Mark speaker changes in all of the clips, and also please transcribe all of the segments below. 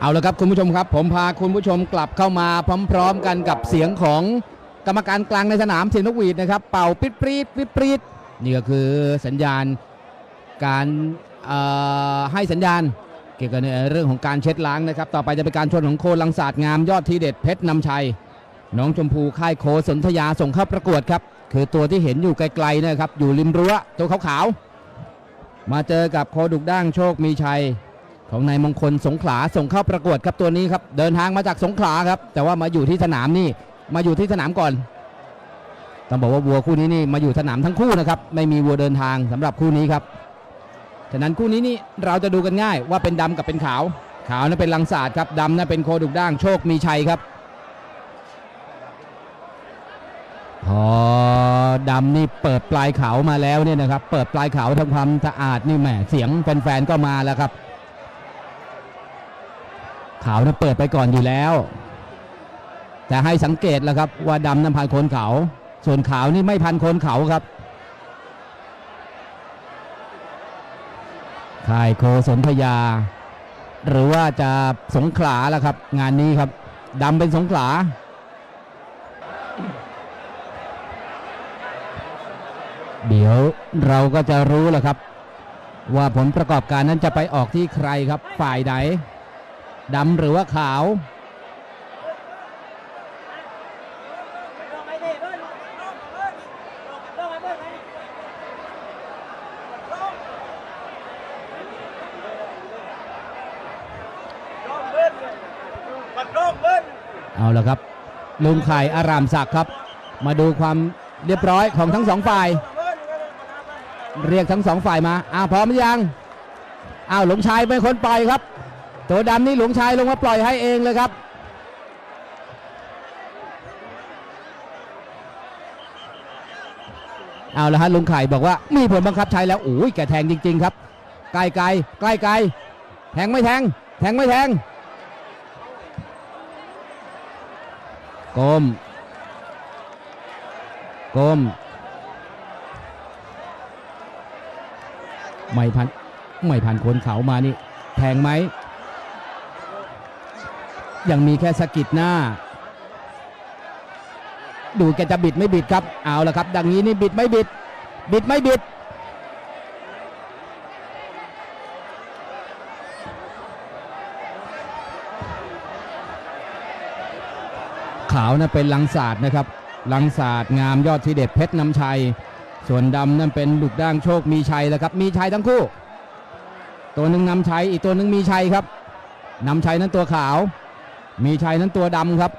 Speaker 1: เอาละครับคุณผู้ชมครับ ผมพาคุณผู้ชมกลับเข้ามาพร้อม ๆ กันกับเสียงของกรรมการกลางในสนามเสียงนกหวีดนะครับ เป่าปิดปรีดปิดปรีดนี่ก็คือสัญญาณการให้สัญญาณ เกี่ยวกับในเรื่องของการเช็ดล้างนะครับ ต่อไปจะเป็นการชนของโคลังศาสตร์งามยอดทีเด็ดเพชรนำชัย น้องชมพูค่ายโคสนธยาส่งเข้าประกวดครับ คือตัวที่เห็นอยู่ไกลๆนะครับอยู่ริมรั้วตัวขาวๆมาเจอกับโคดุกด้างโชคมีชัย ของนายมงคลสงขลาส่งเข้าประกวดครับตัวนี้ครับเดินทางมาจากสงขลาครับ แต่ว่ามาอยู่ที่สนามนี่มาอยู่ที่สนามก่อนต้องบอกว่าวัวคู่นี้นี่มาอยู่สนามทั้งคู่นะครับไม่มีวัวเดินทางสำหรับคู่นี้ครับฉะนั้นคู่นี้นี่เราจะดูกันง่ายว่าเป็นดำกับเป็นขาว ขาวนั่นเป็นลังศาสตร์ครับดำนั่นเป็นโคดุกด้างโชคมีชัยครับพอดำนี่เปิดปลายเขามาแล้วเนี่ยนะครับ เปิดปลายเขาทำความสะอาดนี่แหมเสียงแฟนๆก็มาแล้วครับ ขาวนั้นเปิดไปก่อนอยู่แล้ว แต่ให้สังเกตแล้วครับว่าดำนั้นพันโคนเขาส่วนขาวนี่ไม่พันโคนเขาครับค่ายโคสนธยา หรือว่าจะสงขลาแล้วครับ งานนี้ครับดำเป็นสงขลาเดี๋ยวเราก็จะรู้แล้วครับ ว่าผลประกอบการนั้นจะไปออกที่ใครครับฝ่ายใด ดำหรือว่าขาว เอาละครับ ลุงไข่อารามศักดิ์ครับ มาดูความเรียบร้อยของทั้งสองฝ่าย เรียกทั้งสองฝ่ายมาอ้าวพร้อมหรือยังอ้าวหลงชายเป็นคนปล่อยครับ ตัวดำนี่หลวงชายลงมาปล่อยให้เองเลยครับ เอาละฮะลุงไข่บอกว่ามีผลบังคับใช้แล้วโอ้ยแกแทงจริง ๆ ครับไกลไกลใกล้ไกลแทงไม่แทง แทงไม่แทงก้มก้มไม่พันไม่พันคนเขามานี่ แทงไหม ยังมีแค่สะกิดหน้า ดูแกจะบิดไม่บิดครับ เอาละครับ ดังนี้นี่บิดไม่บิด บิดไม่บิด ขาวนะเป็นลังศาสตร์นะครับ ลังศาสตร์งามยอดทีเด็ดเพชรนำชัย ส่วนดำนั่นเป็นดุกด่างโชคมีชัยแล้วครับ มีชัยทั้งคู่ ตัวหนึ่งนำชัยอีกตัวหนึ่งมีชัยครับนำชัยนั้นตัวขาว มีชัยนั้นตัวดำครับ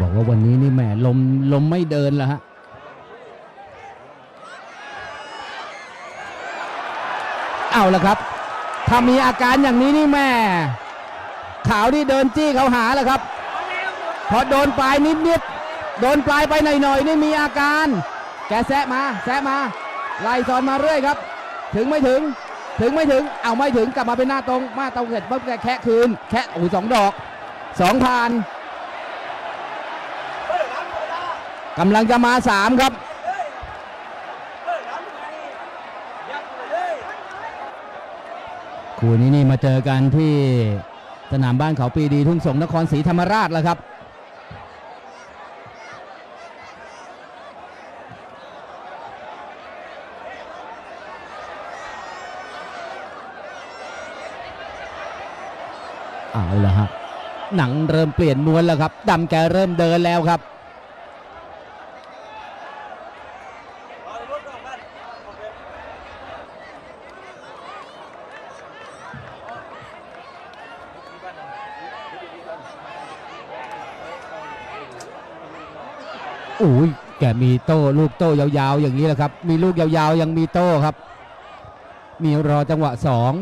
Speaker 1: บอกว่าวันนี้นี่แหมลมลมไม่เดินแล้วฮะเอาละครับ ถ้ามีอาการอย่างนี้นี่แม่ขาวนี่เดินจี้เขาหาแล้วครับ พอโดนปลายนิดนิดๆโดนปลายไปหน่อยหน่อยๆนี่มีอาการ แกแซะมาแซะมาไล่สอนมาเรื่อยครับ ถึงไม่ถึง ถึงไม่ถึง เอาไม่ถึงกลับมาเป็นหน้าตรงมาตรงเสร็จปุ๊บแกแคะคืน แคะโอ้สองดอกสองผ่านกำลังจะมาสามครับคู่นี้นี่มาเจอกันที่สนามบ้านเขาปีดีทุ่งสงนครศรีธรรมราชแล้วครับ เอาละฮะหนังเริ่มเปลี่ยนม้วนแล้วครับดำแกเริ่มเดินแล้วครับอุ้ยแกมีโต้ลูกโต้ยาวๆ อย่างนี้แหละครับ มีลูกยาวๆ ยังมีโต้ครับ มีรอจังหวะสอง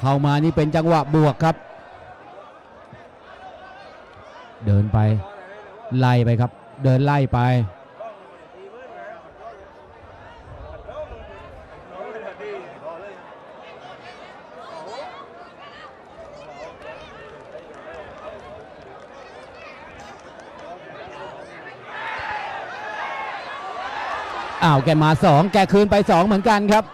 Speaker 1: เข้ามานี่เป็นจังหวะบวกครับ ไล่ไปครับ เดินไล่ไป อ้าวแกมาสองแกคืนไปสองเหมือนกันครับ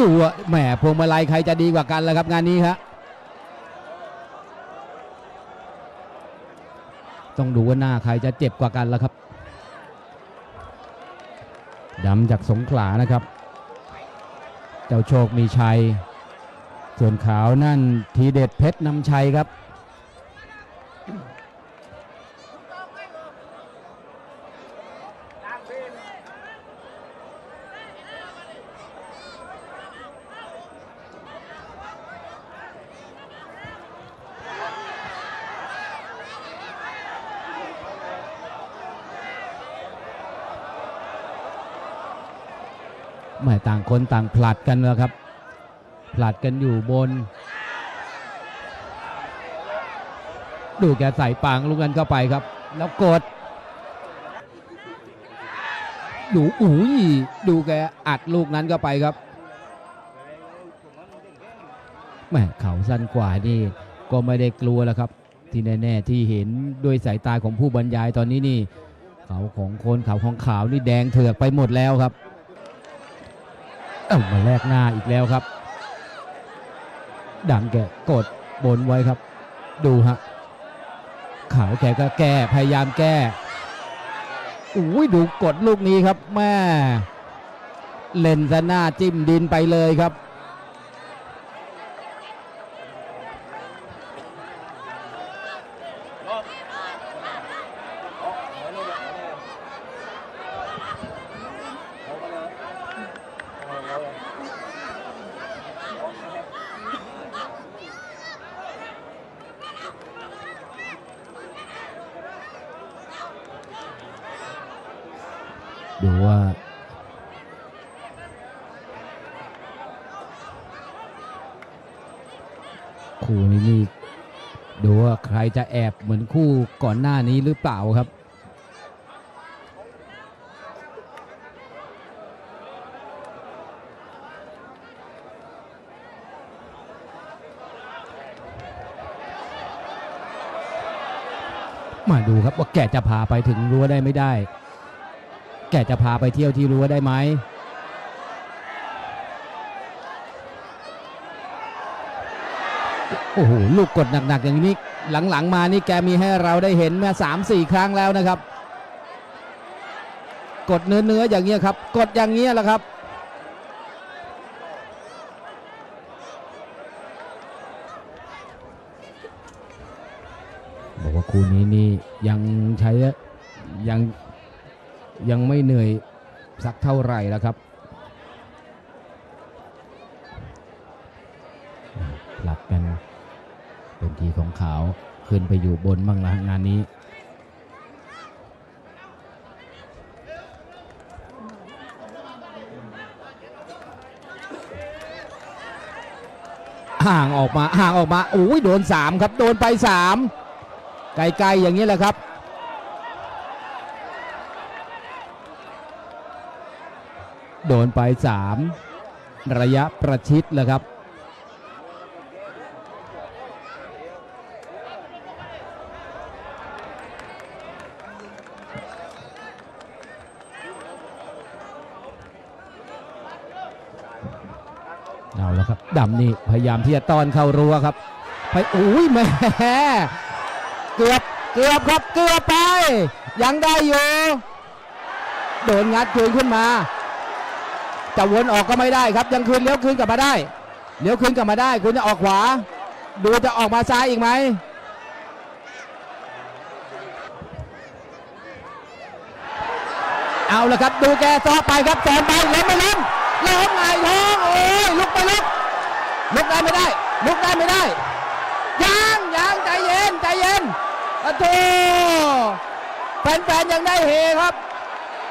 Speaker 1: ดูแหมพวงมาลัยใครจะดีกว่ากันแล้วครับงานนี้ครับ ต้องดูว่าหน้าใครจะเจ็บกว่ากันแล้วครับดำจากสงขลานะครับ เจ้าโชคมีชัย ส่วนขาวนั่นทีเด็ดเพชรนำชัยครับ ไม่ต่างคนต่างผลัดกันแล้วครับ ผลัดกันอยู่บน ดูแกใส่ปางลูกนั้นเข้าไปครับ แล้วกดดูอุ้ยดูแกอัดลูกนั้นเข้าไปครับแม่เขาสั้นกว่านี่ก็ไม่ได้กลัวแล้วครับ ที่แน่ๆที่เห็นด้วยสายตาของผู้บรรยายตอนนี้นี่ เขาของคนเขาของขาวนี่แดงเถือกไปหมดแล้วครับ เอ้ามาแลกหน้าอีกแล้วครับ ดังแกกดบนไว้ครับ ดูฮะขาวแกก็แก้พยายามแก้อุ้ยดูกดลูกนี้ครับแม่เล่นซะหน้าจิ้มดินไปเลยครับ ดู ว่าคู่นี้นี่ดูว่าใครจะแอบเหมือนคู่ก่อนหน้านี้หรือเปล่าครับ มาดูครับว่าแกจะพาไปถึงรั้วได้ไม่ได้ แกจะพาไปเที่ยวที่รั้วได้ไหมโอ้โหลูกกดหนักๆอย่างนี้หลังๆมานี่แกมีให้เราได้เห็นมาสามสี่ครั้งแล้วนะครับ กดเนื้อๆอย่างเงี้ยครับ กดอย่างเงี้ยแหละครับ บอกว่าคู่นี้นี่ยังใช้ยัง ยังไม่เหนื่อยสักเท่าไหร่แล้วครับผลัดกันเป็นทีของขาวขึ้นไปอยู่บนบ้างละงานนี้ ห่างออกมาห่างออกมาโอ้ยโดนสามครับ โดนไปสามไกลๆอย่างนี้แหละครับ โดนไปสามระยะประชิดเลยครับ เอาแล้วครับดำนี่พยายามที่จะต้อนเข้ารั้วครับ ไปอุ้ยแม่เกือบเกือบครับเกือบไป ยังได้อยู่โดนงัดคืนขึ้นมา จะวนออกก็ไม่ได้ครับยังคืนเลี้ยวคืนกลับมาได้เลี้ยวคืนกลับมาได้ คุณจะออกขวา ดูจะออกมาซ้ายอีกไหมเอาละครับดูแกซ้อไปครับสอนไปล้มไม่ล้มล้มไงท้องโอ้ยลุกไปลุกลุกได้ไม่ได้ลุกได้ไม่ได้ยังยังใจเย็นใจเย็นอะโถแฟนๆยังได้เฮครับ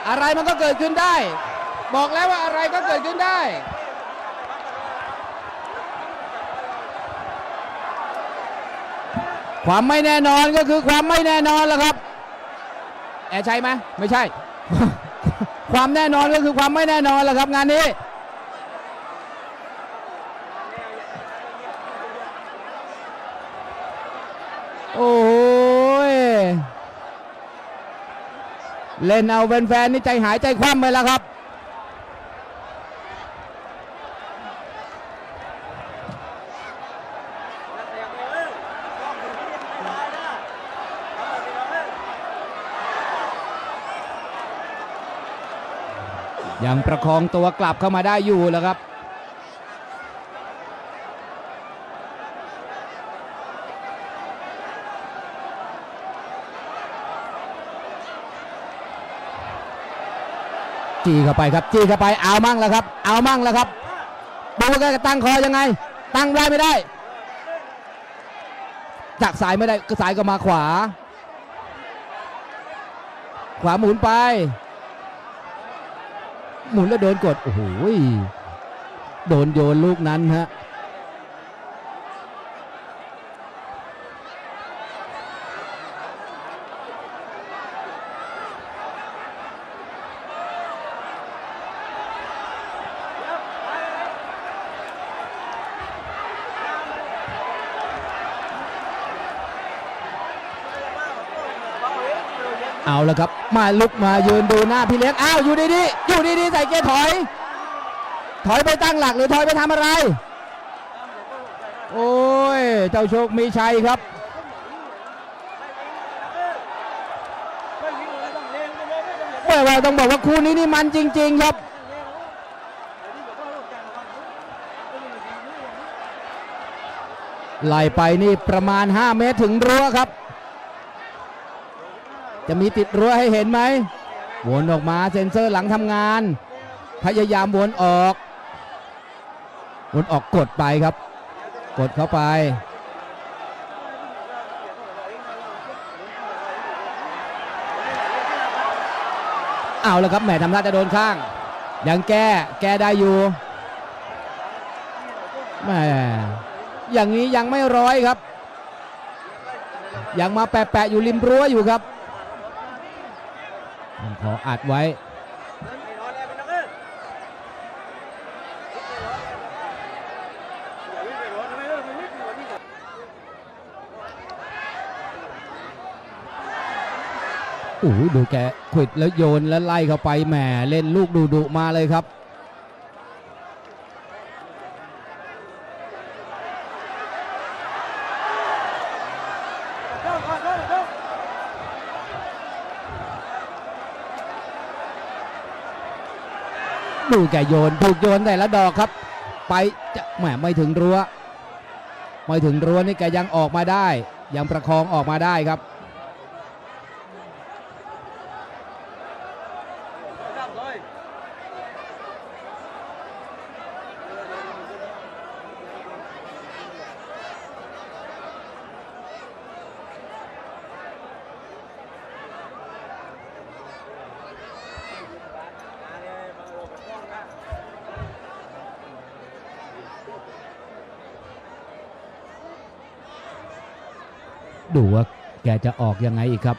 Speaker 1: อะไรมันก็เกิดขึ้นได้ บอกแล้วว่าอะไรก็เกิดขึ้นได้ ความไม่แน่นอนก็คือความไม่แน่นอนแหละครับ แอร์ใช่ไหมไม่ใช่ ความแน่นอนก็คือความไม่แน่นอนแหละครับงานนี้โอ้ยเล่นเอาแฟนๆนี่ใจหายใจคว่ำไปแล้วครับ ยังประคองตัวกลับเข้ามาได้อยู่แล้วครับ จี้เข้าไปครับจี้เข้าไปเอามั่งแล้วครับ เอามั่งแล้วครับดูว่าแกจะตั้งคอยังไง ตั้งได้ไม่ได้ จากสายไม่ได้ก็สายก็มาขวา ขวาหมุนไป หมุนแล้วโดนกด โอ้โห โดนโยนลูกนั้นฮะ เอาแล้วครับ มาลุกมายืนดูหน้าพี่เล็ก อ้าว อยู่ดีๆอยู่ดีๆใส่เกียร์ถอย ถอยไปตั้งหลักหรือถอยไปทำอะไร โอ้ย เจ้าโชคมีชัยครับ เมื่อเราต้องบอกว่าคู่นี้นี่มันจริง ๆ ครับไล่ไปนี่ประมาณ 5 เมตรถึงรั้วครับ จะมีติดรั้วให้เห็นไหมวนออกมาเซ็นเซอร์หลังทำงาน พยายามวนออก วนออกกดไปครับ กดเข้าไป เอาแล้วครับแหมทำท่าจะโดนข้าง ยังแก้แก้ได้อยู่แหมอย่างนี้ยังไม่ร้อยครับ ยังมาแปะๆอยู่ริมรั้วอยู่ครับ ออัดไว้ โอ้โหดูแกขวิดแล้วโยนแล้วไล่เข้าไปแหมเล่นลูกดุดุมาเลยครับ ดูแกโยนถูกโยนแต่ละดอกครับ ไปจะแหมไม่ถึงรั้ว ไม่ถึงรั้วนี่แกยังออกมาได้ ยังประคองออกมาได้ครับ ดูว่าแกจะออกยังไงอีกครับ